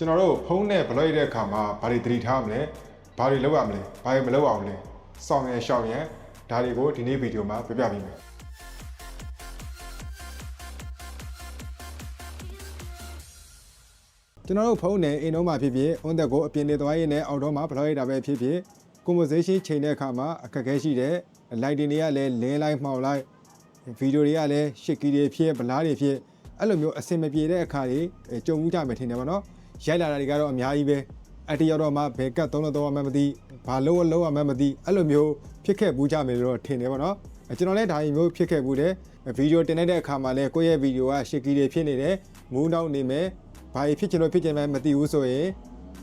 ကျွန်တော်တို့ဖုန်းနဲ့ဘလော့ရတဲ့အခါမှာဘာတွေသတိထားမလဲဘာတွေလုပ်ရမလဲဘာတွေမလုပ်အောင်လဲစောင့်ရန်ရှောက်ရန်ဒါတွေကိုဒီနေ့ဗီဒီယိုမှာပြပြပေးမယ်ကျွန်တော်တို့ဖုန်းနဲ့အိမ်တော့မှာဖြစ်ဖြစ် on the go အပြင်နေသွားရင်းနဲ့အောက်တော့မှာဘလော့ရတာပဲဖြစ်ဖြစ် conversation ချိန်တဲ့အခါမှာအခက်အခဲရှိတယ် lighting တွေကလည်းလင်းလိုက်မှောက်လိုက်ဗီဒီယိုတွေကလည်းရှစ်ကီတွေဖြစ်ဗလားတွေဖြစ်အဲ့လိုမျိုးအဆင်မပြေတဲ့အခါတွေအဲကြုံမှုကြမယ်ထင်တယ်ဗောနော် ရိုက်လာတာတွေကတော့အများကြီးပဲအတရောက်တော့မှဘယ်ကတ်သုံးလို့တော့မှမသိဘာလို့လို့မှမသိအဲ့လိုမျိုးဖြစ်ခဲ့ဘူးကြမယ်လို့တော့ထင်တယ်ဗောနော်အဲကျွန်တော်လည်းဒါမျိုးဖြစ်ခဲ့ဘူးတယ်ဗီဒီယိုတင်လိုက်တဲ့အခါမှာလည်းကိုယ့်ရဲ့ဗီဒီယိုကရှစ်ကီတွေဖြစ်နေတယ်မူးနောက်နေမယ်ဘာဖြစ်ချင်လို့ဖြစ်ချင်မှမသိဘူးဆိုရင်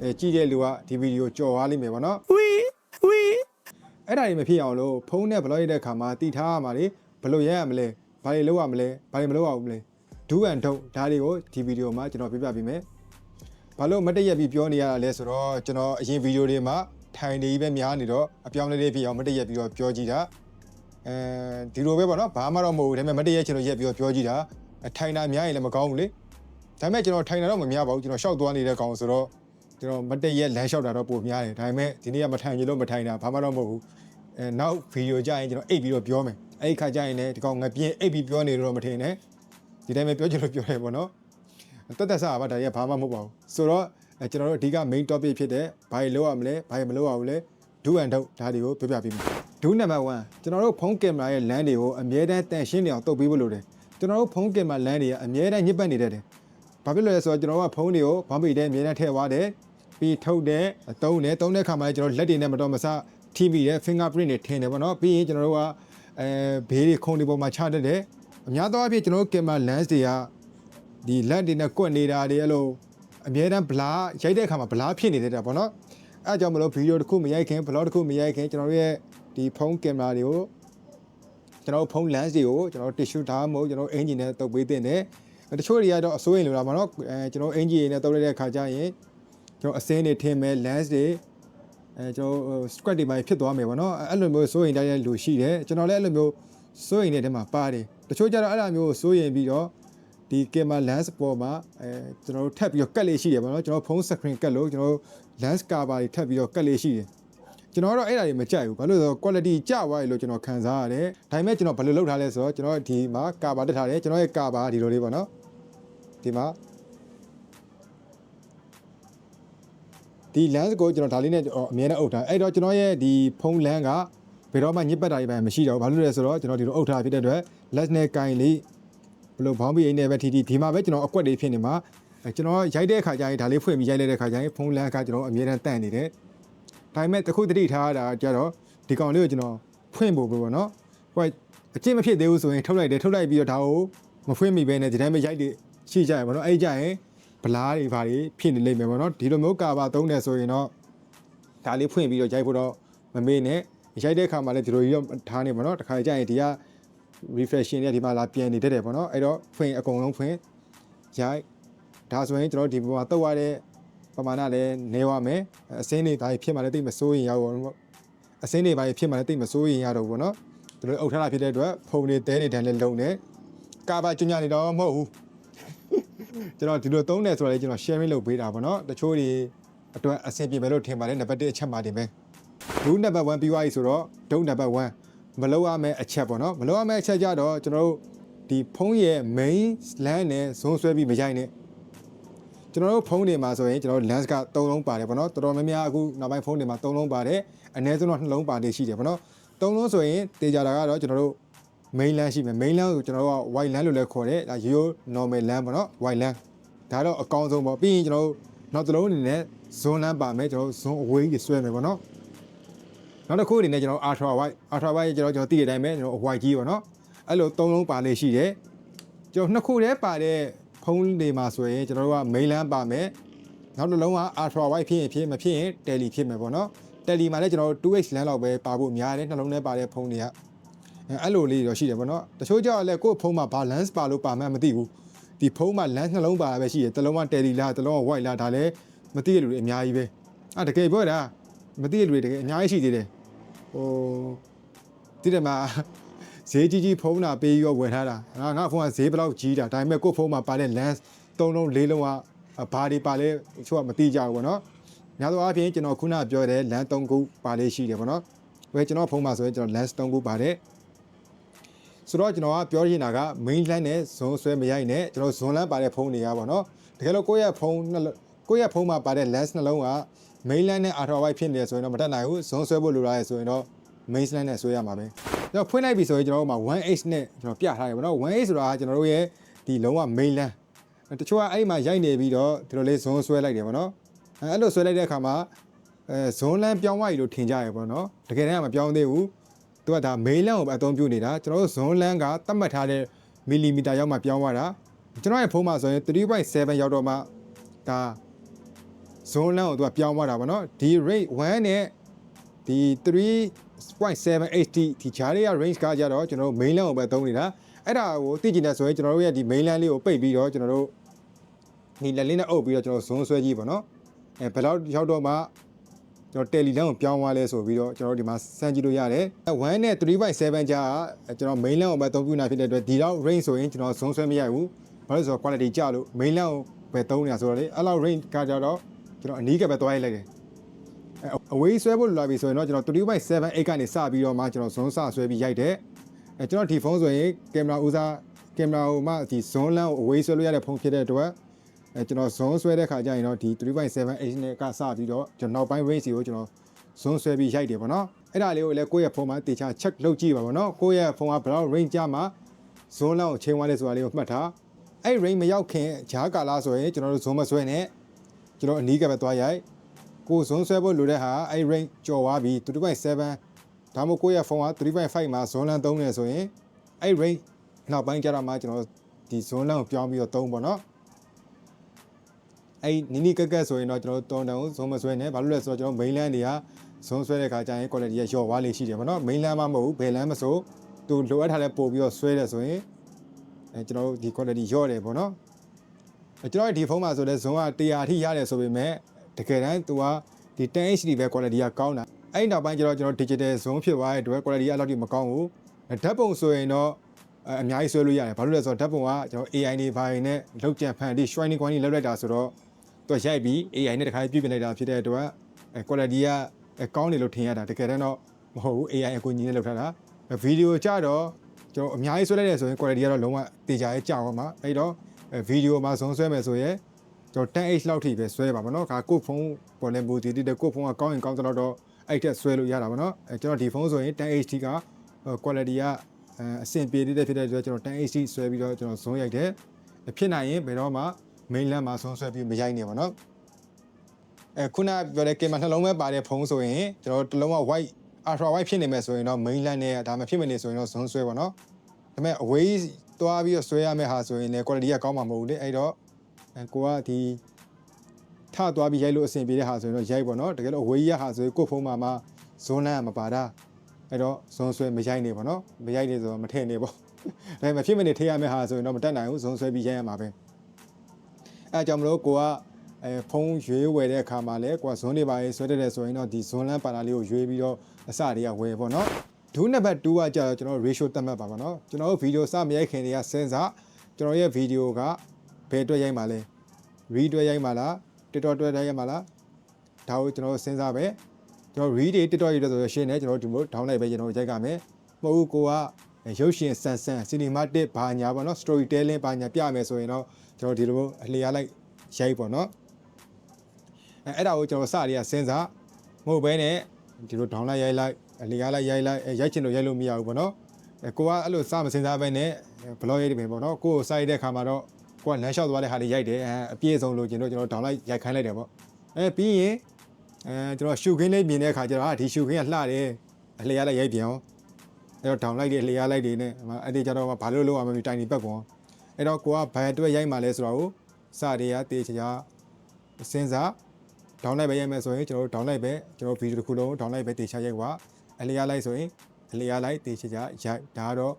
အဲကြည့်တဲ့လူကဒီဗီဒီယိုကြော်သွားလိမ့်မယ်ဗောနော်ဝီဝီအဲ့ဒါတွေမဖြစ်အောင်လို့ဖုန်းနဲ့ဘလော့ရတဲ့ခါမှာတည်ထားရမှာလေဘယ်လိုရရမလဲဘာတွေလုပ်ရမလဲဘာတွေမလုပ်ရဘူးမလဲဒူးအန်ထုတ်ဒါတွေကိုဒီဗီဒီယိုမှာကျွန်တော်ပြပြပေးမယ် ဘာလို့မတည့်ရက်ပြီးပြောနေရတာလဲဆိုတော့ကျွန်တော်အရင်ဗီဒီယိုတွေမှာထိုင်နေကြီးပဲများနေတော့အပြောင်းလဲလေးဖြစ်အောင်မတည့်ရက်ပြီးတော့ပြောကြည့်တာအဲဒီလိုပဲပေါ့နော်ဘာမှတော့မဟုတ်ဘူးဒါပေမဲ့မတည့်ရက်ချင်လို့ရက်ပြီးတော့ပြောကြည့်တာအထိုင်တာများရင်လည်းမကောင်းဘူးလေဒါပေမဲ့ကျွန်တော်ထိုင်တာတော့မများပါဘူးကျွန်တော်ရှောက်သွားနေတဲ့ကောင်ဆိုတော့ကျွန်တော်မတည့်ရက်လမ်းလျှောက်တာတော့ပိုများတယ်ဒါပေမဲ့ဒီနေ့ကမထိုင်ကြလို့မထိုင်တာဘာမှတော့မဟုတ်ဘူးအဲနောက်ဗီဒီယိုကြရင်ကျွန်တော်အိတ်ပြီးတော့ပြောမယ်အဲ့ဒီခါကျရင်လည်းဒီကောင်ငပြင်းအိတ်ပြီးပြောနေလို့တော့မထင်နဲ့ဒီတိုင်းပဲပြောချင်လို့ပြောတယ်ပေါ့နော် တက်တက်စားပါဒါကြီးကဘာမှမဟုတ်ပါဘူးဆိုတော့အဲကျွန်တော်တို့အဓိက main topic ဖြစ်တဲ့ဘာတွေလုပ်ရမလဲဘာတွေမလုပ်ရဘူးလဲဒူအန်ထုတ်ဒါတွေကိုပြောပြပေးမယ်ဒူနံပါတ်1ကျွန်တော်တို့ဖုန်းကင်မရာရဲ့လမ်းတွေကိုအမြဲတမ်းတန်ရှင်းနေအောင်တုပ်ပေးဖို့လိုတယ်ကျွန်တော်တို့ဖုန်းကင်မရာလမ်းတွေကအမြဲတမ်းညစ်ပတ်နေတတ်တယ်ဘာဖြစ်လို့လဲဆိုတော့ကျွန်တော်ကဖုန်းတွေကိုဘောင်းပီတဲ့အမြဲတမ်းထည့်သွားတယ်ပြီးထုတ်တယ်သုံးတယ်သုံးတဲ့ခါမှာလည်းကျွန်တော်လက်တွေနဲ့မတော်မဆထိမိတယ် fingerprint တွေထင်တယ်ပေါ့နော်ပြီးရင်ကျွန်တော်တို့ကအဲဘေးတွေခုံတွေပေါ်မှာချတတ်တယ်အများသောအားဖြင့်ကျွန်တော်တို့ကင်မရာ lens တွေက ဒီလက်တွေနဲ့ကွက်နေတာတွေအဲ့လိုအများတန်းဘလားရိုက်တဲ့အခါမှာဘလားဖြစ်နေတတ်တာပေါ့နော်အဲအကြောင်းမလို့ဗီဒီယိုတစ်ခုမရိုက်ခင်ဘလော့တစ်ခုမရိုက်ခင်ကျွန်တော်တို့ရဲ့ဒီဖုန်းကင်မရာတွေကိုကျွန်တော်တို့ဖုန်း lens တွေကိုကျွန်တော်တို့ tissue ဒါမှမဟုတ်ကျွန်တော်တို့ engine နဲ့တုပ်ပေးတင်တယ်တချို့တွေကတော့အစိုးရင်လိုတာပေါ့နော်အဲကျွန်တော် engine နဲ့တုပ်လိုက်တဲ့အခါကျရင်ကျွန်တော်အစင်းတွေထင်မယ် lens တွေအဲကျွန်တော် squat တွေပါဖြစ်သွားမယ်ဗောနော်အဲ့လိုမျိုးစိုးရင်တိုင်းတဲ့လူရှိတယ်ကျွန်တော်လည်းအဲ့လိုမျိုးစိုးရင်တဲ့ထဲမှာပါတယ်တချို့ကျတော့အဲ့လိုမျိုးစိုးရင်ပြီးတော့ ဒီ camera lens ပေါ်မှာအဲကျွန်တော်တို့ထပ်ပြီးတော့ကတ်လေးရှိတယ်ဗောနော်ကျွန်တော်ဖုန်း screen ကတ်လို့ကျွန်တော် lens cover တွေထပ်ပြီးတော့ကတ်လေးရှိတယ်ကျွန်တော်ကတော့အဲ့ဒါတွေမကြိုက်ဘူးဘာလို့လဲဆိုတော့ quality ကျသွားပြီလို့ကျွန်တော်ခံစားရတယ်ဒါပေမဲ့ကျွန်တော်ဘယ်လိုလုပ်ထားလဲဆိုတော့ကျွန်တော်ဒီမှာ cover တက်ထားတယ်ကျွန်တော်ရဲ့ cover ဒီလိုလေးဗောနော်ဒီမှာဒီ lens ကိုကျွန်တော်ဒါလေးနဲ့အမြဲတမ်းအုပ်ထားအဲ့တော့ကျွန်တော်ရဲ့ဒီဖုန်း lens ကဘယ်တော့မှညစ်ပတ်တာတွေပဲမရှိတော့ဘူးဘာလို့လဲဆိုတော့ကျွန်တော်ဒီလိုအုပ်ထားဖြစ်တဲ့အတွက် lens နဲ့ကင်လေး ဘလို့ဘောင်းဘီအိမ်နဲ့ပဲထီထီဒီမှာပဲကျွန်တော်အကွက်တွေဖြစ်နေမှာအဲကျွန်တော်ရိုက်တဲ့အခါကျရင်ဒါလေးဖွင့်ပြီးရိုက်လိုက်တဲ့အခါကျရင်ဖုန်း lens ကကျွန်တော်အမြဲတမ်းတန့်နေတယ်ဒါပေမဲ့တခုတတိထားတာကြတော့ဒီကောင်လေးကိုကျွန်တော်ဖွင့်ဖို့ပဲပေါ့နော်ဟိုအကျင့်မဖြစ်သေးဘူးဆိုရင်ထုတ်လိုက်တယ်ထုတ်လိုက်ပြီးတော့ဒါကိုမဖွင့်မိပဲနဲ့ဒီတိုင်းပဲရိုက်တယ်ရှိကြရပါတော့အဲ့ကြရင်ဗလားတွေဘာတွေဖြစ်နေလိမ့်မယ်ပေါ့နော်ဒီလိုမျိုးကာဘာသုံးတယ်ဆိုရင်တော့ဒါလေးဖွင့်ပြီးတော့ရိုက်ဖို့တော့မမေ့နဲ့ရိုက်တဲ့အခါမှာလည်းဒီလိုကြီးတော့ထားနေပါတော့တစ်ခါကြာရင်ဒီက refreshing နဲ့ဒီမှာလာပြန်နေတတ်တယ်ပေါ့နော်အဲ့တော့ဖွင့်အကုန်လုံးဖွင့်ရိုက်ဒါဆိုရင်ကျွန်တော်ဒီပေါ်မှာတုတ်ရတဲ့ပမာဏလည်းနေရမယ်အစင်းတွေဒါဖြစ်မှလည်းတိတ်မစိုးရင်ရတော့အစင်းတွေဘာဖြစ်မှလည်းတိတ်မစိုးရင်ရတော့ပေါ့နော်ဒီလိုအုပ်ထားတာဖြစ်တဲ့အတွက်ဖုန်တွေတဲတွေတန်းလည်းလုံနေကာဘာကျညနေတော့မဟုတ်ဘူးကျွန်တော်ဒီလိုသုံးတယ်ဆိုတော့လေကျွန်တော် sharing လုပ်ပေးတာပေါ့နော်တချို့တွေအတွက်အဆင်ပြေမယ်လို့ထင်ပါတယ်နံပါတ်1အချက်မှတင်မယ်ဒုနံပါတ်1ပြီးသွားပြီဆိုတော့ဒုနံပါတ်1 မလောက်ရမယ့်အချက်ပေါ့နော်မလောက်ရမယ့်အချက်ကြတော့ကျွန်တော်တို့ဒီဖုန်းရဲ့ main lens နဲ့ဇုံဆွဲပြီးမရိုက်နဲ့ကျွန်တော်တို့ဖုန်းတွေမှာဆိုရင်ကျွန်တော်တို့ lens က3လုံးပါတယ်ပေါ့နော်တော်တော်များများအခုနောက်ပိုင်းဖုန်းတွေမှာ3လုံးပါတယ်အနည်းဆုံးတော့2လုံးပါတယ်ရှိတယ်ပေါ့နော်3လုံးဆိုရင်တေချာတာကတော့ကျွန်တော်တို့ main land ရှိမယ် main land ကိုကျွန်တော်တို့က white land လို့လည်းခေါ်တယ်ဒါရိုး normal land ပေါ့နော် white land ဒါတော့အကောင်းဆုံးပေါ့ပြီးရင်ကျွန်တော်တို့နောက်တစ်လုံးအနေနဲ့ zone land ပါမယ်ကျွန်တော်တို့ zone အဝေးကြီးဆွဲမယ်ပေါ့နော် နောက်တစ်ခုအနေနဲ့ကျွန်တော် ultra white ultra white ကျွန်တော်ကျွန်တော်သိတဲ့အတိုင်းပဲကျွန်တော် white ကြီးပေါ့နော်အဲ့လိုသုံးလုံးပါလေးရှိတယ်ကျွန်တော်နှစ်ခုတည်းပါတဲ့ဖုန်းတွေမှာဆိုရင်ကျွန်တော်တို့က main land ပါမယ်နောက်တစ်လုံးက ultra white ဖြစ်ရင်ဖြစ်မဖြစ်ရင် tele ဖြစ်မယ်ပေါ့နော် tele မှာလည်းကျွန်တော်တို့ 2x land လောက်ပဲပါဖို့များတယ်နှလုံးထဲပါတဲ့ဖုန်းတွေကအဲအဲ့လိုလေးတော့ရှိတယ်ပေါ့နော်တချို့ကြောက်လဲကိုယ့်ဖုန်းမှာ balance ပါလို့ပါမှန်းမသိဘူးဒီဖုန်းမှာ lens နှလုံးပါတာပဲရှိတယ်တစ်လုံးက tele လားတစ်လုံးက white လားဒါလည်းမသိတဲ့လူတွေအများကြီးပဲအာတကယ်ပြောတာမသိတဲ့လူတွေတကယ်အများကြီးရှိသေးတယ် ဟိုတိတယ်မှာဈေးကြီးကြီးဖုန်းတာပေးပြီးတော့ဝယ်ထားတာငါငါဖုန်းကဈေးဘယ်လောက်ကြီးတာဒါပေမဲ့ကိုယ့်ဖုန်းမှာပါတဲ့ lens သုံးလုံးလေးလုံးကဘာတွေပါလဲချို့ကမသိကြဘူးပေါ့နော်များသောအားဖြင့်ကျွန်တော်ခုနပြောတဲ့လမ်း3ခုပါလေးရှိတယ်ပေါ့နော်ဘယ်ကျွန်တော်ဖုန်းမှာဆိုရင်ကျွန်တော် lens 3ခုပါတယ်ဆိုတော့ကျွန်တော်ကပြောချင်တာက main line နဲ့ဇွန်ဆွဲမရိုက်နဲ့ကျွန်တော်ဇွန်လန်းပါတဲ့ဖုန်းတွေကပေါ့နော်တကယ်လို့ကိုယ့်ရဲ့ဖုန်းနှလုံးကိုယ့်ရဲ့ဖုန်းမှာပါတဲ့ lens နှလုံးက main line နဲ့ ultra wide ဖြစ်နေတယ်ဆိုရင်တော့မတက်နိုင်ဘူးဇွန်ဆွဲဖို့လိုလာရဆိုရင်တော့ main line နဲ့ဆွဲရမှာပဲကျွန်တော်ဖွင့်လိုက်ပြီဆိုရင်ကျွန်တော်တို့မှာ 1h နဲ့ကျွန်တော်ပြထားတယ်ပေါ့နော် 1h ဆိုတာကကျွန်တော်တို့ရဲ့ဒီလုံးဝ main line တချို့ကအဲ့ဒီမှာရိုက်နေပြီးတော့ဒီလိုလေးဇွန်ဆွဲလိုက်တယ်ပေါ့နော်အဲအဲ့လိုဆွဲလိုက်တဲ့အခါမှာအဲဇွန်လန်းပြောင်းသွားပြီလို့ထင်ကြရပေါ့နော်တကယ်တမ်းကမပြောင်းသေးဘူးသူကဒါမေးလန်းကိုပဲအသုံးပြုနေတာကျွန်တော်တို့ဇွန်လန်းကသတ်မှတ်ထားတဲ့မီလီမီတာရောက်မှပြောင်းသွားတာကျွန်တော်ရဲ့ဖုန်းမှာဆိုရင်3.7ရောက်တော့မှဒါ ဇွန်လန်းကိုသူကပြောင်းသွားတာပေါ့နော်ဒီ rate 1နဲ့ဒီ3.7 HD ဒီဂျားလေးက range ကကြတော့ကျွန်တော်တို့ main line ကိုပဲသုံးနေတာအဲ့ဒါကိုသိကျင်တယ်ဆိုရင်ကျွန်တော်တို့ရဲ့ဒီ main line လေးကိုပိတ်ပြီးတော့ကျွန်တော်တို့ဒီလက်လေးနဲ့အုပ်ပြီးတော့ကျွန်တော်ဇွန်ဆွဲကြည့်ပါတော့အဲဘယ်လောက်ရောက်တော့မှကျွန်တော်တယ်လီလန်းကိုပြောင်းသွားလဲဆိုပြီးတော့ကျွန်တော်တို့ဒီမှာစမ်းကြည့်လို့ရတယ်1နဲ့3.7ကြာကကျွန်တော် main line ကိုပဲသုံးပြနေတာဖြစ်တဲ့အတွက်ဒီလောက် range ဆိုရင်ကျွန်တော်ဇွန်ဆွဲမရဘူးဘာလို့လဲဆိုတော့ quality ကျလို့ main line ကိုပဲသုံးနေတာဆိုတော့လေအဲ့လောက် range ကကြတော့ ကျွန်တော်အနီးကပဲသွားရိုက်လိုက်တယ်အဝေးဆွဲဖို့လာပြီဆိုရင်တော့ကျွန်တော်3.7 8ကနေစပြီးတော့မှကျွန်တော်ဇွန်စဆွဲပြီးရိုက်တယ်အဲကျွန်တော်ဒီဖုန်းဆိုရင်ကင်မရာဦးစားကင်မရာကိုမှဒီဇွန်လန်းကိုအဝေးဆွဲလို့ရတဲ့ဖုန်းဖြစ်တဲ့အတွက်အဲကျွန်တော်ဇွန်ဆွဲတဲ့ခါကျရင်တော့ဒီ3.7 8နဲ့ကစပြီးတော့ကျွန်တော်နောက်ပိုင်း range ကိုကျွန်တော်ဇွန်ဆွဲပြီးရိုက်တယ်ပေါ့နော်အဲ့ဒါလေးကိုလည်းကိုယ့်ရဲ့ဖုန်းမှာတေချာ check လုပ်ကြည့်ပါပေါ့နော်ကိုယ့်ရဲ့ဖုန်းကဘယ်လောက် range ကြမှာဇွန်လန်းကိုချိန်သွားလဲဆိုတာလေးကိုမှတ်ထားအဲ့ range မရောက်ခင်ဂျားကာလာဆိုရင်ကျွန်တော်တို့ဇွန်မဆွဲနဲ့ ကျွန်တော်အနီးကပဲသွားရိုက်ကိုဇွန်ဆွဲဖို့လိုတဲ့ဟာအဲ့ range ကျော်သွားပြီ3.7ဒါမှမဟုတ်ကိုယ့်ရဲ့ဖုန်းက3.5မှာဇွန်လန်းသုံးနေဆိုရင်အဲ့ range နောက်ပိုင်းကျတော့မှကျွန်တော်ဒီဇွန်လန်းကိုပြောင်းပြီးတော့သုံးပေါ့နော်အဲ့နီနီကက်ကက်ဆိုရင်တော့ကျွန်တော်တုံတောင်ဇွန်မဆွဲနဲ့ဘာလို့လဲဆိုတော့ကျွန်တော် main land တွေကဇွန်ဆွဲတဲ့ခါကျရင် quality ရလျော့သွားလေရှိတယ်ပေါ့နော် main land မှမဟုတ်ဘူးဘယ် land မဆိုသူလိုအပ်ထားတဲ့ပို့ပြီးတော့ဆွဲတယ်ဆိုရင်အဲကျွန်တော်တို့ဒီ quality လျော့တယ်ပေါ့နော်အဲ ကျွန်တော်ဒီဖုန်းမှာဆိုလဲဇွန်က100အထိရတယ်ဆိုပေမဲ့တကယ်တမ်းသူကဒီ 10HD ပဲ quality ကကောင်းတာအဲ့နောက်ပိုင်းကျတော့ကျွန်တော် digital zone ဖြစ်သွားတဲ့အတွက် quality ကအဲ့လောက်ထိမကောင်းဘူးဓာတ်ပုံဆိုရင်တော့အများကြီးဆွဲလို့ရတယ်ဘာလို့လဲဆိုတော့ဓာတ်ပုံကကျွန်တော် AI တွေဘာတွေနဲ့လောက်ကြံဖန်ပြီး shining quality လောက်လိုက်တာဆိုတော့သူကရိုက်ပြီး AI နဲ့တခါပြပြလိုက်တာဖြစ်တဲ့အတွက်အဲ quality ကကောင်းတယ်လို့ထင်ရတာတကယ်တမ်းတော့မဟုတ်ဘူး AI အကူအညီနဲ့လုပ်ထားတာဗီဒီယိုကြတော့ကျွန်တော်အများကြီးဆွဲလိုက်တယ်ဆိုရင် quality ကတော့လုံးဝတေချာရဲ့ကြာပါမှာအဲ့တော့ ဗီဒီယိုမှာဇွန်ဆွဲမယ်ဆိုရင်ကျွန်တော် 10h လောက်ထိပဲဆွဲပါမနော်ခါကိုဖုန်းပေါ်လဲမိုတီတီတဲ့ကိုဖုန်းကကောင်းရင်ကောင်းတော့အဲ့ထက်ဆွဲလို့ရတာပါနော်အဲကျွန်တော်ဒီဖုန်းဆိုရင် 10h က quality ကအဆင်ပြေတဲ့ဖြစ်တဲ့အတွက်ကျွန်တော် 10h ဆွဲပြီးတော့ကျွန်တော်ဇွန်ရိုက်တယ်ဖြစ်နိုင်ရင်ဘယ်တော့မှ main land မှာဇွန်ဆွဲပြီးမရိုက်နေပါနော်အဲခုနပြောတဲ့ကင်မနှလုံးပဲပါတဲ့ဖုန်းဆိုရင်ကျွန်တော်တစ်လုံးက white ultra wide ဖြစ်နေမယ်ဆိုရင်တော့ main land နဲ့ဒါမှဖြစ်မနေဆိုရင်တော့ဇွန်ဆွဲပါနော်ဒါပေမဲ့ away သွားပြီးတော့ဆွဲရမယ့်ဟာဆိုရင်လည်း quality ကကောင်းမှာမဟုတ်ဘူးလေအဲ့တော့ကိုကဒီထသွားပြီးရိုက်လို့အဆင်ပြေတဲ့ဟာဆိုရင်တော့ရိုက်ပေါ့နော်တကယ်လို့ away ရဟာဆိုရင်ကိုယ့်ဖုန်းမှာမှဇွန်လန်းကမပါတာအဲ့တော့ဇွန်ဆွဲမရိုက်နေပေါ့နော်မရိုက်နေဆိုတော့မထည့်နေပေါ့ဒါပေမဲ့ဖြစ်မနေထည့်ရမယ့်ဟာဆိုရင်တော့မတက်နိုင်ဘူးဇွန်ဆွဲပြီးရိုက်ရမှာပဲအဲကြောင့်မလို့ကိုကအဲဖုန်းရွေးဝယ်တဲ့အခါမှာလည်းကိုကဇွန်တွေပါရေးဆွဲတက်တယ်ဆိုရင်တော့ဒီဇွန်လန်းပါတာလေးကိုရွေးပြီးတော့အစတွေကဝယ်ပေါ့နော် ဒုနံပါတ်2ကကြာတော့ကျွန်တော် ratio သတ်မှတ်ပါပါနော်ကျွန်တော်တို့ဗီဒီယိုစမရိုက်ခင်တွေကစဉ်းစားကျွန်တော်ရဲ့ဗီဒီယိုကဘယ်အတွက်ရိုက်မှာလဲ read အတွက်ရိုက်မှာလား TikTok အတွက်ရိုက်မှာလားဒါကိုကျွန်တော်စဉ်းစားပဲကျွန်တော် read တွေ TikTok ရေးတဲ့ဆိုရှင်းနေကျွန်တော်ဒီလို down လိုက်ပဲကျွန်တော်ရိုက်ကမယ်မဟုတ်ဘူးကိုကရုပ်ရှင်ဆန်ဆန် cinematic ဘာညာပေါ့နော် storytelling ဘာညာပြမယ်ဆိုရင်တော့ကျွန်တော်ဒီလိုအလျားလိုက်ရိုက်ပေါ့နော်အဲအဲ့ဒါကိုကျွန်တော်စတွေကစဉ်းစားမဟုတ်ဘဲနဲ့ဒီလို down လိုက်ရိုက်လိုက် အလျားလိုက်ရိုက်လိုက်ရိုက်ချင်လို့ရိုက်လို့မရဘူးပေါ့နော်အဲကိုကအဲ့လိုစမစဉ်းစားဘဲနဲ့ဘလော့ရိုက်တယ်ပဲပေါ့နော်ကိုကိုစိုက်တဲ့ခါမှာတော့ကိုကလမ်းလျှောက်သွားတဲ့ဟာလေးရိုက်တယ်အဲအပြည့်အစုံလို့ကျွန်တော်ကျွန်တော် down လိုက်ရိုက်ခိုင်းလိုက်တယ်ပေါ့အဲပြီးရင်အဲကျွန်တော်ရှူခင်းလေးမြင်တဲ့အခါကျတော့ဟာဒီရှူခင်းကလှတယ်အလျားလိုက်ရိုက်ပြန်အောင်အဲ့တော့ down လိုက်တယ်လျားလိုက်တယ်နဲ့အဲ့ဒီကျတော့ဘာလို့လို့အောင်မတိုင်နေပတ်ကွန်အဲ့တော့ကိုကဘယ်အတွက်ရိုက်မှလဲဆိုတော့စတွေကတေချာစဉ်းစား down လိုက်ပဲရိုက်မယ်ဆိုရင်ကျွန်တော်တို့ down လိုက်ပဲကျွန်တော်ဗီဒီယိုတစ်ခုလုံး down လိုက်ပဲတေချာရိုက်ွာ အလျားလိုက်ဆိုရင်အလျားလိုက်တေချာရိုက်ဒါကတော့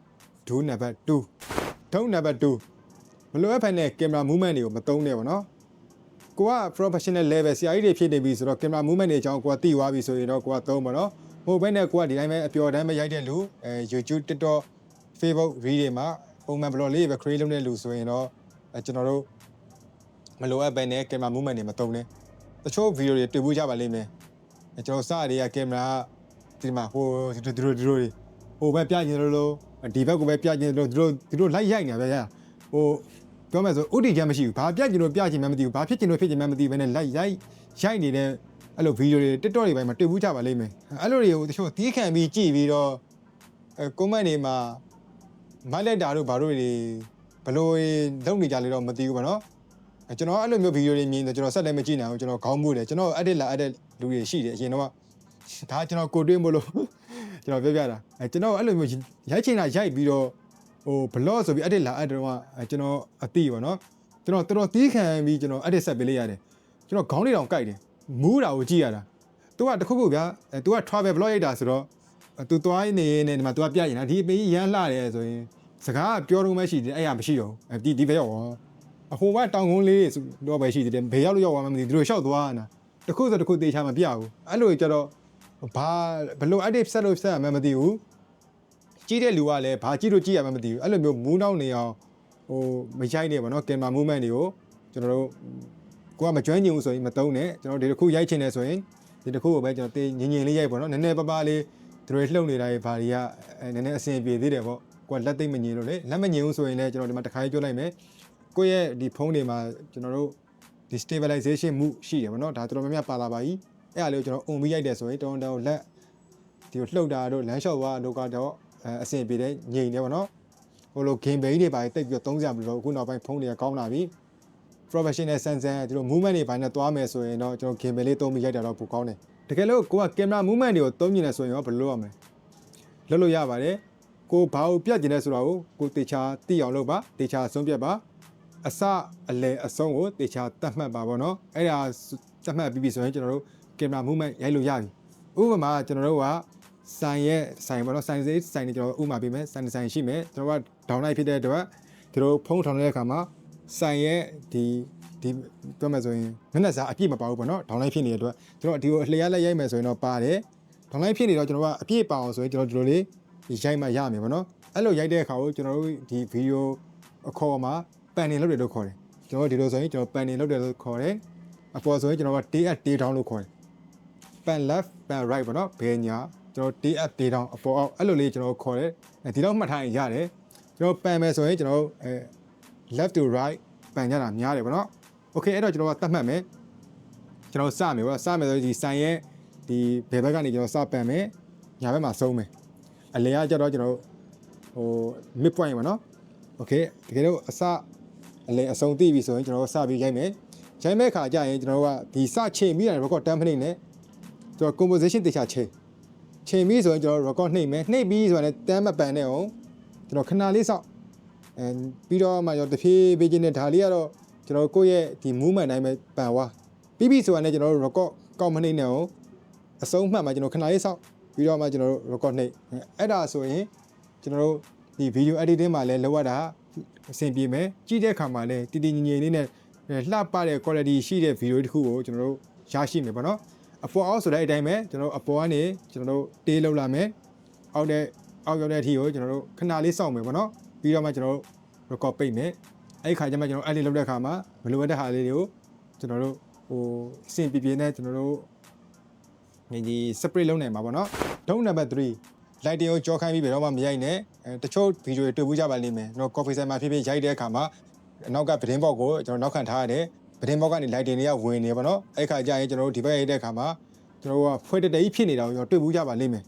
ဒူးနံပါတ်2ဒုံးနံပါတ်2မလိုအပ်ဖိုင်နဲ့ကင်မရာ movement တွေကိုမသုံးနဲ့ပေါ့နော်ကိုက professional level ဆရာကြီးတွေဖြစ်နေပြီဆိုတော့ကင်မရာ movement တွေအကြောင်းကိုကသိသွားပြီဆိုရင်တော့ကိုကသုံးပါတော့ဟိုဘက်နဲ့ကိုကဒီတိုင်းပဲအပျော်တမ်းပဲရိုက်တဲ့လူအဲ YouTube TikTok Facebook reel တွေမှာပုံမှန် blog လေးပဲ create လုပ်တဲ့လူဆိုရင်တော့အဲကျွန်တော်တို့မလိုအပ်ပဲနဲ့ကင်မရာ movement တွေမသုံးနဲ့တချို့ဗီဒီယိုတွေတွေ့ဘူးကြပါလိမ့်မယ်အဲကျွန်တော်စရတွေကင်မရာ ဒီမှာဟိုဒီလိုဒီလိုဒီလိုတွေဟိုဘက်ပြကျင်လို့လို့ဒီဘက်ကိုပဲပြကျင်လို့ဒီလိုဒီလိုလိုက်ရိုက်နေတာပဲရဟိုပြောမယ်ဆိုဥတီချမ်းမရှိဘူးဘာပြကျင်လို့ပြကျင်မှမသိဘူးဘာဖြစ်ကျင်လို့ဖြစ်ကျင်မှမသိဘူးပဲနဲ့လိုက်ရိုက်ရိုက်နေတဲ့အဲ့လိုဗီဒီယိုတွေ TikTok တွေပိုင်းမှာတွေ့ဘူးကြပါလိမ့်မယ်အဲ့လိုတွေကိုတချို့တီးခံပြီးကြည့်ပြီးတော့အဲ comment တွေမှာမိုက်လက်တာတို့ဘာတို့တွေဘလို့လုံနေကြလေတော့မသိဘူးဗောနော်အဲကျွန်တော်အဲ့လိုမျိုးဗီဒီယိုတွေမြင်တယ်ကျွန်တော်ဆက်လည်းမကြည့်နိုင်ဘူးကျွန်တော်ခေါင်းမှုတယ်ကျွန်တော် edit လာ edit လူတွေရှိတယ်အရင်တော့ ဒါကျွန်တော်ကိုတွေးမလို့ ကျွန်တော်ပြောပြတာအဲကျွန်တော်အဲ့လိုမျိုးရိုက်ချင်တာရိုက်ပြီးတော့ဟို blog ဆိုပြီး edit လာ edit တော့အဲကျွန်တော်အတိဗောနော်ကျွန်တော်တော်တော်တီးခံပြီးကျွန်တော် edit ဆက်ပေးလိုက်ရတယ်ကျွန်တော်ခေါင်းလေးတောင်ကြိုက်တယ်မူးတာကိုကြည့်ရတာသူကတခုခုဗျာအဲ तू က travel blog ရိုက်တာဆိုတော့ तू သွားနေနေဒီမှာ तू ကပြရင်လားဒီအပေးရမ်းလှတယ်ဆိုရင် စကားကပြောတော့မှရှိတယ်အဲ့ရမရှိတော့ဘူးအဲဒီဒီဘက်ရောက်သွားအဟိုဘက်တောင်ကုန်းလေးတွေဆိုတော့ပဲရှိသေးတယ်ဘယ်ရောက်လို့ရောက်သွားမှမသိဘူးသူတို့ရှောက်သွားတာတခုဆိုတခုတေချာမပြဘူးအဲ့လိုကြတော့ ဘာဘလို့ edit ဆက်လို့ဆက်ရမှမသိဘူးကြီးတဲ့လူကလည်းဘာကြီးလို့ကြီးရမှမသိဘူးအဲ့လိုမျိုးမူးနောက်နေအောင်ဟိုမရိုက်နေပါတော့ကင်မရာ movement တွေကိုကျွန်တော်တို့ကိုကမကျွမ်းကျင်ဘူးဆိုရင်မတုံးနဲ့ကျွန်တော်ဒီတစ်ခုရိုက်ချင်တယ်ဆိုရင်ဒီတစ်ခုကိုပဲကျွန်တော်တေးငင်ငင်လေးရိုက်ပါတော့နည်းနည်းပါးပါးလေးသူတို့လှုပ်နေတာတွေဘာတွေကအဲနည်းနည်းအဆင်ပြေသေးတယ်ပေါ့ကိုကလက်သိမ့်မငြင်းလို့လေလက်မငြင်းဘူးဆိုရင်လည်းကျွန်တော်ဒီမှာတစ်ခါပြောလိုက်မယ်ကိုယ့်ရဲ့ဒီဖုန်းတွေမှာကျွန်တော်တို့ဒီ stabilization မှုရှိတယ်ဗောနော်ဒါတော်တော်များများပါလာပါပြီ အဲ့အားလေးကိုကျွန်တော်အုံပြီးရိုက်တယ်ဆိုရင်တောင်းတောင်းလက်ဒီကိုလှုပ်တာတို့လမ်းလျှောက်သွားတို့ကတော့အဲအဆင်ပြေတယ်ငြိမ်တယ်ဗောနော်ဟိုလို game base တွေပါတိတ်ပြီးတော့သုံးကြမလို့အခုနောက်ပိုင်းဖုန်းတွေကကောင်းလာပြီ professional sensor ဒီလို movement တွေပိုင်းနဲ့သွားမယ်ဆိုရင်တော့ကျွန်တော် game base လေးသုံးပြီးရိုက်တာတော့ပိုကောင်းတယ်တကယ်လို့ကိုက camera movement တွေကိုသုံးနေတယ်ဆိုရင်ရောဘယ်လိုလုပ်ရမလဲလုပ်လို့ရပါတယ်ကိုဘာကိုပြတ်ကျင်လဲဆိုတာကိုကိုတေချာသိအောင်လုပ်ပါတေချာဆုံးပြတ်ပါအစအလယ်အဆုံးကိုတေချာတတ်မှတ်ပါဗောနော်အဲ့ဒါတတ်မှတ်ပြီးပြီဆိုရင်ကျွန်တော်တို့ ကင်မရာ movement ရိုက်လို့ရပြီဥပမာကျွန်တော်တို့ကဆိုင်ရဲ့ဆိုင်ဗောနော်ဆိုင်စေးဆိုင်နေကျွန်တော်ဥပမာပေးမယ်ဆိုင်ဆိုင်ရှိမယ်ကျွန်တော်က download ဖြစ်တဲ့အတွက်ကျွန်တော်ဖုန်းထောင်တဲ့အခါမှာဆိုင်ရဲ့ဒီဒီပြောမယ်ဆိုရင်မျက်နှာစာအပြည့်မပါဘူးပေါ့နော် download ဖြစ်နေတဲ့အတွက်ကျွန်တော်ဒီကိုအလျားလက်ရိုက်မယ်ဆိုရင်တော့ပါတယ် download ဖြစ်နေတော့ကျွန်တော်ကအပြည့်ပါအောင်ဆိုရင်ကျွန်တော်ဒီလိုလေးရိုက်မှရမယ်ဗောနော်အဲ့လိုရိုက်တဲ့အခါကိုကျွန်တော်တို့ဒီဗီဒီယိုအခေါ်မှာပန်နေလုပ်တယ်လို့ခေါ်တယ်ကျွန်တော်ဒီလိုဆိုရင်ကျွန်တော်ပန်နေလုပ်တယ်လို့ခေါ်တယ်အပေါ်ဆိုရင်ကျွန်တော်က day up day down လို့ခေါ်တယ် ပန် left ပန် right ဗောနော်ဘယ်ညာကျွန်တော် day up day down အပေါ်အောက်အဲ့လိုလေးကျွန်တော်ခေါ်တယ်ဒီတော့မှတ်ထားရင်ရတယ်ကျွန်တော်ပန်မယ်ဆိုရင်ကျွန်တော်အဲ left to right ပန်ကြတာများတယ်ဗောနော် okay အဲ့တော့ကျွန်တော်ကသတ်မှတ်မယ်ကျွန်တော်စမယ်ဗောစမယ်ဆိုဒီဆိုင်ရဲ့ဒီဘယ်ဘက်ကနေကျွန်တော်စပန်မယ်ညာဘက်မှာဆုံးမယ် အလဲကကြတော့ကျွန်တော်တို့ဟို mid point ပါနော်โอเคတကယ်တော့အစအလဲအစုံသိပြီဆိုရင်ကျွန်တော်တို့စပြီးရိုက်မယ်ရိုက်မဲ့ခါကျရင်ကျွန်တော်တို့ကဒီစချိန်ပြီးတယ် record temp နှိမ့်နဲ့ ကျွန်တော် composition တေချာချိန်ချိန်ပြီးဆိုရင်ကျွန်တော် record နှိမ့်မယ်နှိမ့်ပြီးဆိုရင်တမ်းမပန်နဲ့အောင်ကျွန်တော်ခဏလေးစောက်အဲပြီးတော့မှရောတဖြည်းပေးခြင်းနဲ့ဒါလေးကတော့ကျွန်တော်ကိုယ့်ရဲ့ဒီ movement တိုင်းပဲပန်သွားပြီးပြီဆိုရင်လည်းကျွန်တော်တို့ record ကောက်မနှိမ့်နဲ့အောင်အဆုံးမှတ်မှကျွန်တော်ခဏလေးစောက်ပြီးတော့မှကျွန်တော်တို့ record နှိပ်အဲ့ဒါဆိုရင်ကျွန်တော်တို့ဒီ video editing မှာလည်းလောက်ရတာအဆင်ပြေမယ်ကြည့်တဲ့အခါမှာလည်းတည်တည်ငြိမ်ငြိမ်လေးနဲ့လှပတဲ့ quality ရှိတဲ့ video တစ်ခုကိုကျွန်တော်တို့ရရှိမယ်ပေါ့နော် အပေါ်အောက်ဆိုတဲ့အတိုင်းပဲကျွန်တော်တို့အပေါ်ကနေကျွန်တော်တို့တေးလောက်လာမယ်အောက်တဲ့အောက်ရောက်တဲ့အထိကိုကျွန်တော်တို့ခဏလေးစောင့်မယ်ပေါ့နော်ပြီးတော့မှကျွန်တော်တို့ record ပိတ်မယ်အဲ့ဒီခါကျမှကျွန်တော် edit လုပ်တဲ့အခါမှာမလိုအပ်တဲ့ဟာလေးတွေကိုကျွန်တော်တို့ဟိုအဆင်ပြေပြေနဲ့ကျွန်တော်တို့ငကြီး separate လုပ်နိုင်မှာပေါ့နော်ဒုံးနံပါတ်3 lighting ကိုကြောခိုင်းပြီးဘယ်တော့မှမရိုက်နဲ့အဲတချို့ဗီဒီယိုတွေတွေ့ဘူးကြပါလိမ့်မယ်ကျွန်တော် coffee set မှာဖြစ်ဖြစ်ရိုက်တဲ့အခါမှာအနောက်ကပဒင်းပေါက်ကိုကျွန်တော်နောက်ခံထားရတယ် ပဒင်းပေါက်ကနေ lighting တွေကဝင်နေပါတော့အဲ့ခါကျရင်ကျွန်တော်တို့ဒီဘက်ရိုက်တဲ့အခါမှာကျွန်တော်တို့ကဖွဲတတဲကြီးဖြစ်နေတာကိုကျွန်တော်တွေ့ဘူးကြပါလိမ့်မယ်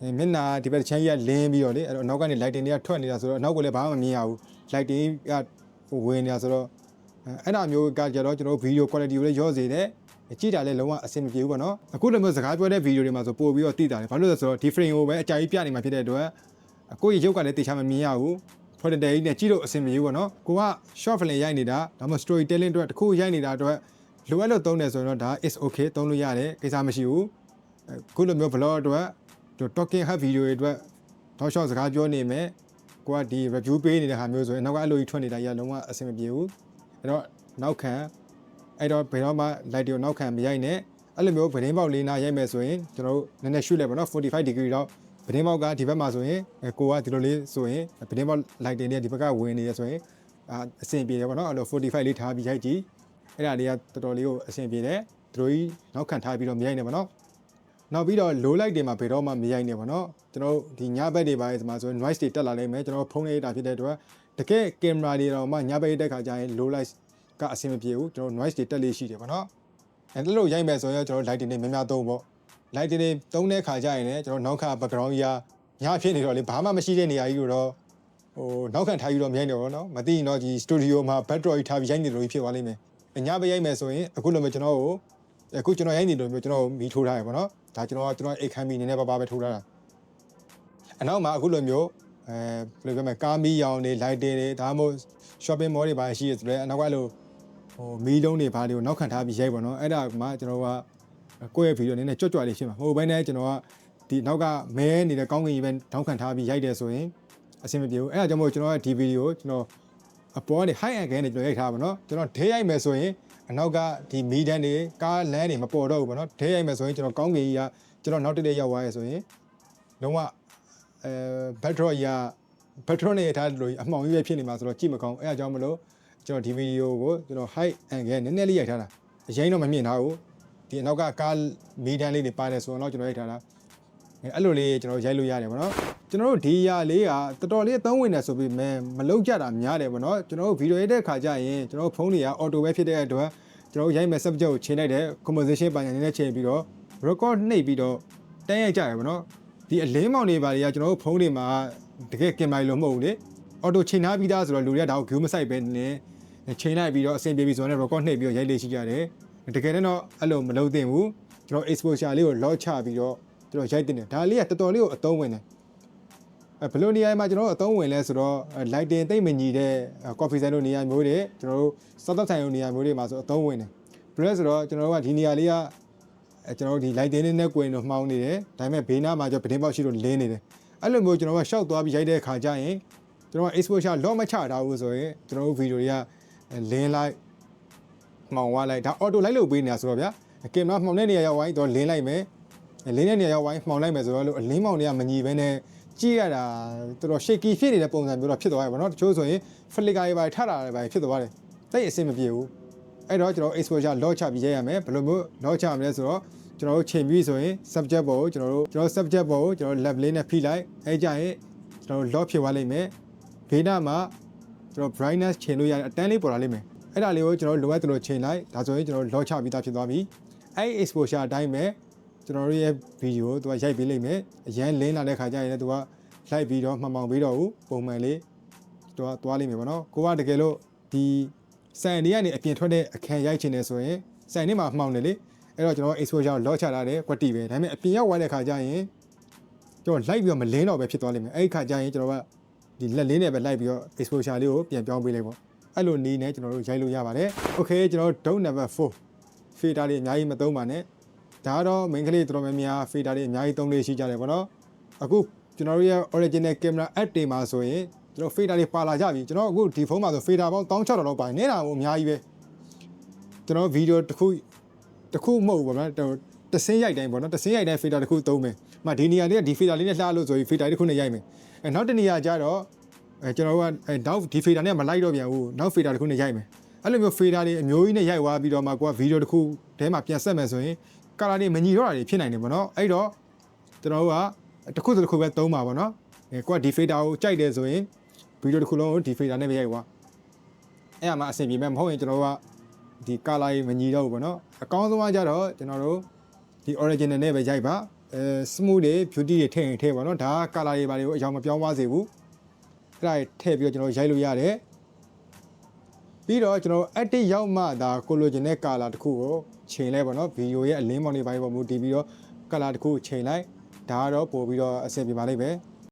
အဲမျက်နှာဒီဘက်တစ်ချမ်းကြီးကလင်းပြီးတော့လေအဲ့တော့အနောက်ကနေ lighting တွေကထွက်နေတာဆိုတော့အနောက်ကလည်းဘာမှမမြင်ရဘူး lighting ကဟိုဝင်နေတာဆိုတော့အဲ့ဒါမျိုးကကြတော့ကျွန်တော်တို့ video quality ကိုလည်းရောစေတယ်ကြည့်တာလည်းလုံးဝအဆင်မပြေဘူးပေါ့နော်အခုလိုမျိုးစကားပြောတဲ့ဗီဒီယိုတွေမှာဆိုပို့ပြီးတော့သိတာလေဘာလို့လဲဆိုတော့ဒီ frame ကိုပဲအကြိုက်ပြနေမှာဖြစ်တဲ့အတွက်ကိုယ့်ရဲ့ရုပ်ကလည်းတေချာမမြင်ရဘူး product ကြီးနဲ့ကြည့်လို့အဆင်မပြေဘူးပေါ့နော်ကိုက short film ရိုက်နေတာဒါမှ story telling အတွက်တခုရိုက်နေတာအတွက်လိုအပ်လို့သုံးတယ်ဆိုရင်တော့ဒါ is okay သုံးလို့ရတယ်ကိစ္စမရှိဘူးအခုလိုမျိုး blog အတွက် talking head video တွေအတွက်တော့ short စကားပြောနေမယ်ကိုကဒီ review ပေးနေတဲ့ဟာမျိုးဆိုရင်နောက်ကအဲ့လိုကြီးထွက်နေတာကြီးလုံးဝအဆင်မပြေဘူးအဲ့တော့နောက်ခံအဲ့တော့ဘယ်တော့မှ light တွေကိုနောက်ခံမရိုက်နဲ့အဲ့လိုမျိုးဗဒင်းပေါက်လေးနာရိုက်မယ်ဆိုရင်ကျွန်တော်တို့နည်းနည်းရှုလိုက်ပါတော့45 degree တော့ ဗဒင်းပေါက်ကဒီဘက်မှာဆိုရင်ကိုကဒီလိုလေးဆိုရင်ဗဒင်းပေါက် light တွေနဲ့ဒီဘက်ကဝင်နေရဆိုရင်အာအဆင်ပြေတယ်ပေါ့နော်အဲ့လို45လေးထားပြီးရိုက်ကြည့်အဲ့ဒါလေးကတော်တော်လေးကိုအဆင်ပြေတယ်သူတို့ကြီးနောက်ခံထားပြီးတော့မရိုက်နေပါတော့နောက်ပြီးတော့ low light တွေမှာဘယ်တော့မှမရိုက်နေပါတော့ကျွန်တော်တို့ဒီညဘက်တွေပါဆိုမှဆို noise တွေတက်လာလိမ့်မယ်ကျွန်တော်ဖုန်းလေးတာဖြစ်တဲ့အတွက်တကယ်ကင်မရာတွေတော့မှညဘက်တက်ခါကျရင် low light ကအဆင်မပြေဘူးကျွန်တော် noise တွေတက်လေးရှိတယ်ပေါ့နော်အဲ့လိုရိုက်မယ်ဆိုရင်ကျွန်တော် light တွေနဲ့များများသုံးပေါ့ light တွေသုံးတဲ့ခါကျရင်လည်းကျွန်တော်နောက်ခါ background ကြီးညဖြစ်နေတော့လေဘာမှမရှိတဲ့နေရာကြီးတို့တော့ဟိုနောက်ခံထားပြီးတော့မြိုင်းတယ်ပေါ့နော်မသိရင်တော့ဒီစတူဒီယိုမှာဘက်ဒရော်ကြီးထားပြီးရိုက်နေလို့ဖြစ်သွားလိမ့်မယ်အညာပဲရိုက်မယ်ဆိုရင်အခုလိုမျိုးကျွန်တော်ကိုအခုကျွန်တော်ရိုက်နေလို့မျိုးကျွန်တော်မီထိုးထားရပေါ့နော်ဒါကျွန်တော်ကကျွန်တော်အိတ်ခမ်းမီနည်းနည်းပါးပါးပဲထိုးထားတာအနောက်မှာအခုလိုမျိုးအဲဘယ်လိုပြောမလဲကားမီရောင်တွေ lighting တွေဒါမှမဟုတ် shopping mall တွေပါရှိရဆိုတော့အနောက်ကအဲ့လိုဟိုမီးလုံးတွေဘာတွေကိုနောက်ခံထားပြီးရိုက်ပေါ့နော်အဲ့ဒါကမှကျွန်တော်က ကိုယ့်ရဲ့ဗီဒီယိုနည်းနည်းကြွကြွလေးဖြစ်မှာဟိုဘက်နဲ့ကျွန်တော်ကဒီနောက်ကမဲနေတဲ့ကောင်းကင်ကြီးပဲထောင်းခံထားပြီးရိုက်တယ်ဆိုရင်အဆင်မပြေဘူးအဲ့ဒါကြောင့်မို့ကျွန်တော်ကဒီဗီဒီယိုကိုကျွန်တော်အပေါ်ကနေ high angle နဲ့ကျွန်တော်ရိုက်ထားပါတော့ကျွန်တော်ဒဲရိုက်မယ်ဆိုရင်အနောက်ကဒီမီဒန်တွေကားလမ်းတွေမပေါ်တော့ဘူးပေါ့နော်ဒဲရိုက်မယ်ဆိုရင်ကျွန်တော်ကောင်းကင်ကြီးကကျွန်တော်နောက်တစ်လေးရောက်သွားရဲဆိုရင်လုံးဝအဲဘက်ထရော့ကြီးကဘက်ထရော့နဲ့ထားလို့အမှောင်ကြီးပဲဖြစ်နေမှာဆိုတော့ကြည့်မကောင်းအဲ့ဒါကြောင့်မလို့ကျွန်တော်ဒီဗီဒီယိုကိုကျွန်တော် high angle နည်းနည်းလေးရိုက်ထားတာအရင်တော့မမြင်ထားဘူး ဒီအနောက်ကကားမီဒန်လေးတွေပါတယ်ဆိုတော့ကျွန်တော်ရိုက်ထားတာအဲ့လိုလေးကျွန်တော်ရိုက်လို့ရတယ်ဗောနော်ကျွန်တော်တို့ဒီຢာလေးကတော်တော်လေးအသုံးဝင်တယ်ဆိုပြီးမဲ့မလုံးကြတာများတယ်ဗောနော်ကျွန်တော်တို့ဗီဒီယိုရိုက်တဲ့ခါကျရင်ကျွန်တော်တို့ဖုန်းတွေကအော်တိုပဲဖြစ်တဲ့အတွက်ကျွန်တော်တို့ရိုက်မဲ့ subject ကိုချိန်လိုက်တဲ့ composition ပိုင်းအနေနဲ့ချိန်ပြီးတော့ record နှိပ်ပြီးတော့တန်းရိုက်ကြရဗောနော်ဒီအလင်းမောင်တွေပါတွေကကျွန်တော်တို့ဖုန်းတွေမှာတကယ်ကင်မိုင်လို့မဟုတ်ဘူးလေအော်တိုချိန်ထားပြီးသားဆိုတော့လူတွေကဒါကို view မဆိုင်ပဲနဲ့ချိန်လိုက်ပြီးတော့အဆင်ပြေပြီဆိုတော့ record နှိပ်ပြီးတော့ရိုက်လေးရှိကြတယ် တကယ်တော့အဲ့လိုမလုပ်သင့်ဘူးကျွန်တော် exposure လေးကို lock ချပြီးတော့ကျွန်တော်ရိုက်တင်တယ်ဒါလေးကတော်တော်လေးကိုအသုံးဝင်တယ်အဲဘယ်လိုနေရာမှာကျွန်တော်တို့အသုံးဝင်လဲဆိုတော့ lighting တိတ်မညီတဲ့ coffee ဆိုင်တို့နေရာမျိုးတွေကျွန်တော်တို့စောက်ဆိုင်တို့နေရာမျိုးတွေမှာဆိုအသုံးဝင်တယ်ဘယ်လဲဆိုတော့ကျွန်တော်တို့ကဒီနေရာလေးကအဲကျွန်တော်တို့ဒီ lighting လေးနဲ့ကိုရင်တော့မှောင်းနေတယ်ဒါပေမဲ့ဘေးနားမှာကျပတင်းပေါက်ရှိလို့လင်းနေတယ်အဲ့လိုမျိုးကျွန်တော်ကရှောက်သွားပြီးရိုက်တဲ့အခါကျရင်ကျွန်တော်က exposure လော့မချထားဘူးဆိုရင်ကျွန်တော်တို့ဗီဒီယိုတွေကလင်းလိုက် မှောင်သွားလိုက်ဒါ auto လိုက်လို့ပေးနေတာဆိုတော့ဗျာကင်မရာမှောင်တဲ့နေရာရောက်ဝိုင်းတော့လင်းလိုက်မယ်လင်းတဲ့နေရာရောက်ဝိုင်းမှောင်လိုက်မယ်ဆိုတော့လို့အလင်းမောင်တွေကမညီဘဲနဲ့ကြည့်ရတာတော်တော် shaky ဖြစ်နေတဲ့ပုံစံမျိုးတော့ဖြစ်သွားရပါတော့တချို့ဆိုရင် flicker တွေပါထတာတွေပါဖြစ်သွားတယ်တိတ်အဆင်မပြေဘူးအဲ့တော့ကျွန်တော် exposure lock ချပြီးရိုက်ရမယ်ဘယ်လိုမျိုး lock ချမလဲဆိုတော့ကျွန်တော်တို့ချိန်ပြီးဆိုရင် subject ပေါ်ကိုကျွန်တော်တို့ကျွန်တော် subject ပေါ်ကိုကျွန်တော် left လေးနဲ့ဖိလိုက်အဲကြရင်ကျွန်တော် lock ဖြစ်သွားလိမ့်မယ်ဘေးနားမှာကျွန်တော် brightness ချိန်လို့ရတဲ့အတန်းလေးပေါ်လာလိမ့်မယ် အဲ့ဒါလေးကိုကျွန်တော်လိုအပ်တယ်လို့ချိန်လိုက်ဒါဆိုရင်ကျွန်တော် lock ချပြီးသားဖြစ်သွားပြီအဲ့ exposure အတိုင်းပဲကျွန်တော်တို့ရဲ့ဗီဒီယိုသူကရိုက်ပေးလိမ့်မယ်အရန်လင်းလာတဲ့ခါကျရင်လည်းသူကလိုက်ပြီးတော့မှန်မှောင်ပြီးတော့ဘူးပုံမှန်လေးသူကသွားလိမ့်မယ်ပေါ့နော်ကိုကတကယ်လို့ဒီစံတွေကနေအပြင်ထွက်တဲ့အခန်းရိုက်ချင်တယ်ဆိုရင်စံတွေမှာမှောင်တယ်လေအဲ့တော့ကျွန်တော် exposure ကိုလော့ချထားတယ်ကွက်တီပဲဒါပေမဲ့အပြင်ရောက်သွားတဲ့ခါကျရင်ကျွန်တော်လိုက်ပြီးတော့မလင်းတော့ပဲဖြစ်သွားလိမ့်မယ်အဲ့ဒီခါကျရင်ကျွန်တော်ကဒီလက်လေးနဲ့ပဲလိုက်ပြီးတော့ exposure လေးကိုပြန်ပြောင်းပေးလိုက်ပေါ့ အဲ့လိုနီးနဲ့ကျွန်တော်တို့ရိုက်လို့ရပါတယ် okay ကျွန်တော်တို့ don't number 4 filter တွေအများကြီးမသုံးပါနဲ့ဒါကတော့ main ကလေးတော်တော်များများ fader တွေအများကြီးသုံးလေးရှိကြတယ်ပေါ့နော်အခုကျွန်တော်တို့ရဲ့ original camera app တွေမှာဆိုရင်ကျွန်တော် fader တွေပါလာကြပြီကျွန်တော်အခုဒီဖုန်းမှာဆို fader ပေါင်း1600လောက်ပါတယ်နေတာကိုအများကြီးပဲကျွန်တော်ဗီဒီယိုတစ်ခုတစ်ခုမဟုတ်ဘူးပေါ့နော်တစင်းရိုက်တိုင်းပေါ့နော်တစင်းရိုက်တိုင်း fader တစ်ခုသုံးမယ်။မှဒီနေရာလေးကဒီ fader လေးနဲ့လှလို့ဆိုရင် fader တစ်ခုနဲ့ရိုက်မယ်။အဲနောက်တစ်နေရာကျတော့ အဲကျွန်တော်ကအဲနောက်ဒီ fader နဲ့မလိုက်တော့ပြန်ဘူး။နောက် fader တစ်ခုနဲ့ရိုက်မယ်။အဲ့လိုမျိုး fader တွေအမျိုးကြီးနဲ့ရိုက်သွားပြီးတော့မှကိုကဗီဒီယိုတစ်ခုထဲမှာပြန်ဆက်မယ်ဆိုရင်ကာလာတွေမညီတော့တာတွေဖြစ်နိုင်တယ်ပေါ့နော်အဲ့တော့ကျွန်တော်တို့ကတစ်ခုတစ်ခုပဲသုံးပါပေါ့နော်အဲကိုကဒီဖေတာကိုကြိုက်တယ်ဆိုရင်ဗီဒီယိုတစ်ခုလုံးကိုဒီဖေတာနဲ့ပဲရိုက်သွားအဲ့အမှအဆင်ပြေမဲ့မဟုတ်ရင်ကျွန်တော်တို့ကဒီကာလာတွေမညီတော့ဘူးပေါ့နော်အကောင်းဆုံးကကြတော့ကျွန်တော်တို့ဒီ original နဲ့ပဲရိုက်ပါအဲ smooth တွေ beauty တွေထည့်ရင်ထည့်ပါနော်ဒါကကာလာတွေပါတွေကိုအယောင်မပြောင်းသွားစေဘူး အဲ့ဒါထည့်ပြီးတော့ကျွန်တော်ရိုက်လို့ရတယ်ပြီးတော့ကျွန်တော် edit ရောက်မှဒါကိုလိုချင်တဲ့ color တစ်ခုကိုချိန်လိုက်ပါတော့ဗီဒီယိုရဲ့အလင်းမောင်တွေပိုင်းပေါ်မူတည်ပြီးတော့ color တစ်ခုချိန်လိုက်ဒါကတော့ပို့ပြီးတော့အဆင်ပြေပါလိမ့်မယ်